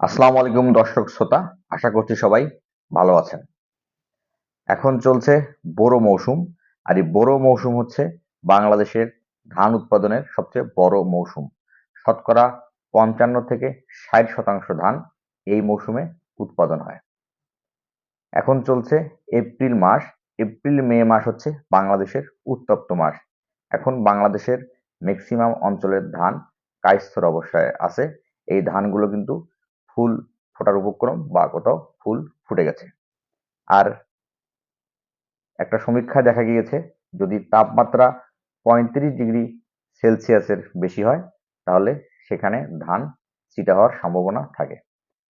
আসসালামু আলাইকুম, দর্শক শ্রোতা। আশা করছি সবাই ভালো আছেন। এখন চলছে বোরো মৌসুম, আর এই বোরো মৌসুম হচ্ছে বাংলাদেশের ধান উৎপাদনের সবচেয়ে বড় মৌসুম। শতকরা পঞ্চান্ন থেকে ষাট শতাংশ ধান এই মৌসুমে উৎপাদন হয়। এখন চলছে এপ্রিল মাস। এপ্রিল, মে মাস হচ্ছে বাংলাদেশের উত্তপ্ত মাস। এখন বাংলাদেশের ম্যাক্সিমাম অঞ্চলের ধান কায়স্থর অবস্থায় আছে। এই ধানগুলো কিন্তু ফুল ফোটার উপক্রম বা কোথাও ফুল ফুটে গেছে। আর একটা সমীক্ষায় দেখা গিয়েছে, যদি তাপমাত্রা পঁয়ত্রিশ ডিগ্রি সেলসিয়াসের বেশি হয়, তাহলে সেখানে ধান চিটা হওয়ার সম্ভাবনা থাকে।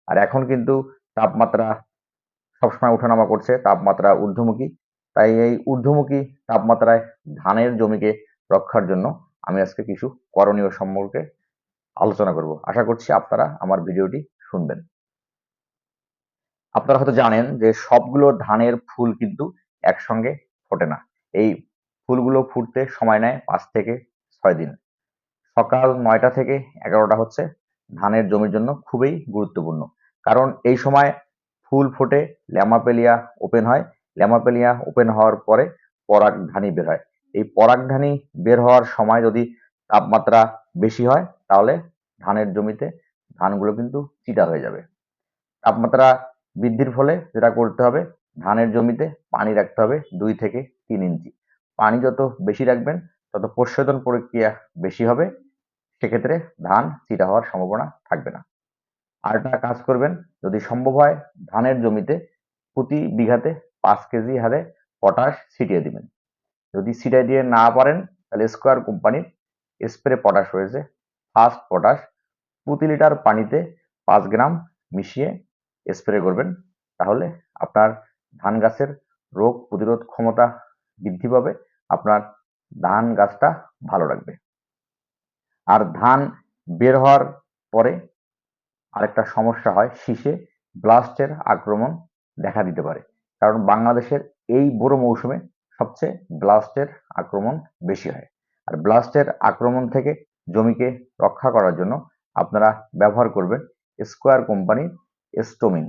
আর এখন কিন্তু তাপমাত্রা সবসময় ওঠানামা করছে, তাপমাত্রা ঊর্ধ্বমুখী। তাই এই ঊর্ধ্বমুখী তাপমাত্রায় ধানের জমিকে রক্ষার জন্য আমি আজকে কিছু করণীয় সম্পর্কে আলোচনা করব। আশা করছি আপনারা আমার ভিডিওটি শুনবেন। আপনারা হয়তো জানেন যে সবগুলো ধানের ফুল কিন্তু একসঙ্গে ফোটে না। এই ফুলগুলো ফুটতে সময় নেয় পাঁচ থেকে ছয় দিন। সকাল নয়টা থেকে এগারোটা হচ্ছে ধানের জমির জন্য খুবই গুরুত্বপূর্ণ। কারণ এই সময় ফুল ফোটে, ল্যামাপেলিয়া ওপেন হয়। ল্যামাপেলিয়া ওপেন হওয়ার পরে পরাগধানী বের হয়। এই পরাগধানী বের হওয়ার সময় যদি তাপমাত্রা বেশি হয়, তাহলে ধানের জমিতে ধানগুলো কিন্তু চিটা হয়ে যাবে। তাপমাত্রা বৃদ্ধির ফলে যেটা করতে হবে, ধানের জমিতে পানি রাখতে হবে দুই থেকে তিন ইঞ্চি। পানি যত বেশি রাখবেন, তত প্রশোধন প্রক্রিয়া বেশি হবে, সেক্ষেত্রে ধান চিটা হওয়ার সম্ভাবনা থাকবে না। আর একটা কাজ করবেন, যদি সম্ভব হয় ধানের জমিতে প্রতি বিঘাতে পাঁচ কেজি হারে পটাশ ছিটিয়ে দিবেন। যদি ছিটিয়ে দিয়ে না পারেন, তাহলে স্কোয়ার কোম্পানির স্প্রে পটাশ রয়েছে ফার্স্ট পটাশ প্রতি লিটার পানিতে পাঁচ গ্রাম মিশিয়ে স্প্রে করবেন। তাহলে আপনার ধান গাছের রোগ প্রতিরোধ ক্ষমতা বৃদ্ধি পাবে, আপনার ধান গাছটা ভালো রাখবে আর ধান বের হওয়ার পরে আরেকটা সমস্যা হয়, শীষে ব্লাস্টের আক্রমণ দেখা দিতে পারে। কারণ বাংলাদেশের এই বড় মৌসুমে সবচেয়ে ব্লাস্টের আক্রমণ বেশি হয়। আর ব্লাস্টের আক্রমণ থেকে জমিকে রক্ষা করার জন্য আপনারা ব্যবহার করবেন স্কোয়ার কোম্পানি এস্টোমিন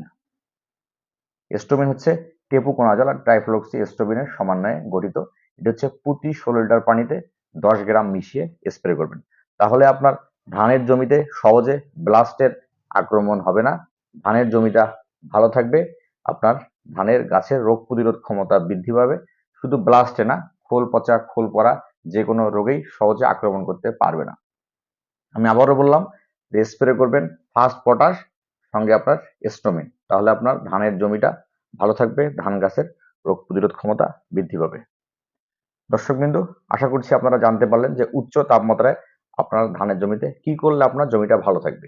এস্টোমিন হচ্ছে টেপুকোনাজল আর ট্রাইফ্লক্সি এস্টোমিনের সমন্বয়ে গঠিত। এটা হচ্ছে প্রতি ষোলো লিটার পানিতে দশ গ্রাম মিশিয়ে স্প্রে করবেন। তাহলে আপনার ধানের জমিতে সহজে ব্লাস্টের আক্রমণ হবে না। ধানের জমিটা ভালো থাকবে, আপনার ধানের গাছের রোগ প্রতিরোধ ক্ষমতা বৃদ্ধি পাবে। শুধু ব্লাস্টে না, খোল পচা, খোল পড়া যে কোনো রোগেই সহজে আক্রমণ করতে পারবে না। আমি আবারও বললাম স্প্রে করবেন ফার্স্ট পটাশ সঙ্গে আপনার স্টোমিন তাহলে আপনার ধানের জমিটা ভালো থাকবে, ধান গাছের রোগ প্রতিরোধ ক্ষমতা বৃদ্ধি পাবে। দর্শক দর্শকবিন্দু আশা করছি আপনারা জানতে পারলেন যে উচ্চ তাপমাত্রায় আপনার ধানের জমিতে কি করলে আপনার জমিটা ভালো থাকবে।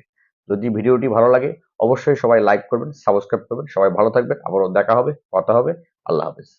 যদি ভিডিওটি ভালো লাগে, অবশ্যই সবাই লাইক করবেন সাবস্ক্রাইব করবেন, সবাই ভালো থাকবেন, আবারও দেখা হবে, কথা হবে, আল্লাহ হাফিজ।